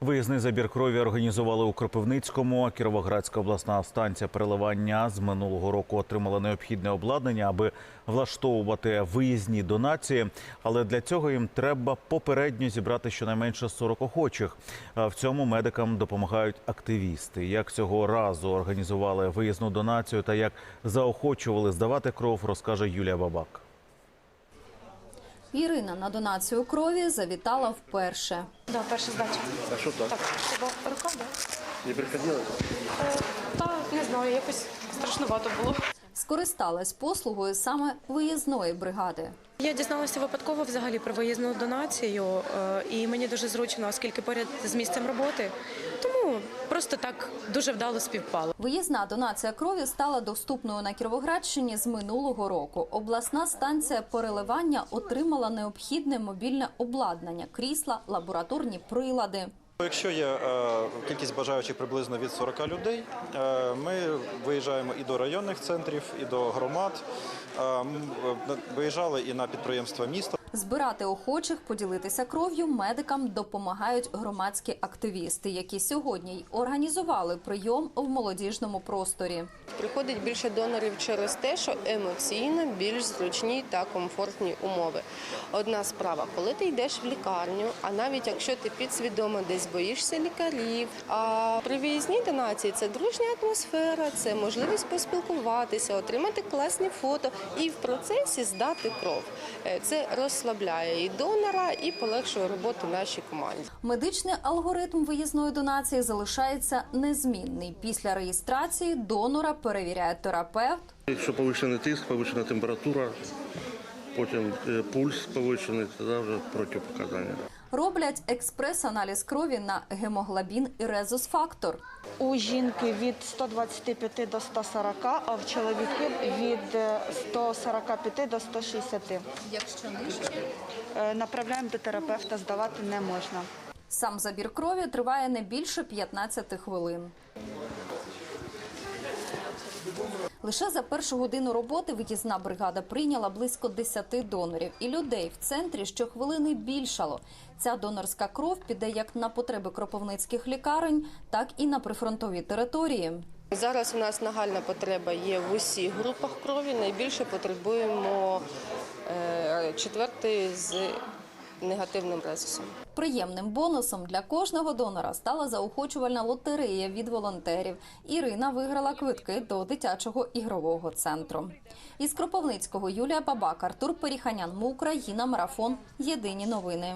Виїзний забір крові організували у Кропивницькому. Кіровоградська обласна станція переливання з минулого року отримала необхідне обладнання, аби влаштовувати виїзні донації. Але для цього їм треба попередньо зібрати щонайменше 40 охочих. В цьому медикам допомагають активісти. Як цього разу організували виїзну донацію та як заохочували здавати кров, розкаже Юлія Бабак. Ірина на донацію крові завітала вперше. Да, перша здача. А що так? Так, тебе рука, да? Не приходила? Та не знаю, якось страшнувато було. Скористалась послугою саме виїзної бригади. Я дізналася випадково взагалі про виїзну донацію, е, і мені дуже зручно, оскільки поряд з місцем роботи. Тому просто так дуже вдало співпало. Виїзна донація крові стала доступною на Кіровоградщині з минулого року. Обласна станція переливання отримала необхідне мобільне обладнання, крісла, лабораторні прилади. Якщо є е, кількість бажаючих приблизно від 40 людей, е, ми виїжджаємо і до районних центрів, і до громад. Е, е, Виїжджали і на підприємства міста. Збирати охочих поділитися кров'ю медикам допомагають громадські активісти, які сьогодні й організували прийом в молодіжному просторі. Приходить більше донорів через те, що емоційно більш зручні та комфортні умови. Одна справа, коли ти йдеш в лікарню, а навіть якщо ти підсвідомо десь боїшся лікарів, а при виїзній донації це дружня атмосфера, це можливість поспілкуватися, отримати класні фото і в процесі здати кров. Е, Це розслабляє і донора, і полегшує роботу нашій команді. Медичний алгоритм виїзної донації залишається незмінний. Після реєстрації донора перевіряє терапевт. Якщо повищений тиск, повищена температура, потім е, пульс повищений, тоді вже протипоказання. Роблять експрес-аналіз крові на гемоглобін і резус-фактор. У жінки від 125 до 140, а в чоловіків від е, 145 до 160. Якщо нижче, Е, Направляємо до терапевта, здавати не можна. сам забір крові триває не більше 15 хвилин. Лише за першу годину роботи виїзна бригада прийняла близько 10 донорів, і людей в центрі щохвилини більшало. Ця донорська кров піде як на потреби кропивницьких лікарень, так і на прифронтові території. Зараз у нас нагальна потреба є в усіх групах крові. Найбільше потребуємо е, четвертої з негативним резусом. Приємним бонусом для кожного донора стала заохочувальна лотерея від волонтерів. Ірина виграла квитки до дитячого ігрового центру. Із Кропивницького Юлія Бабак, Артур Періханян, Україна, марафон. Єдині новини.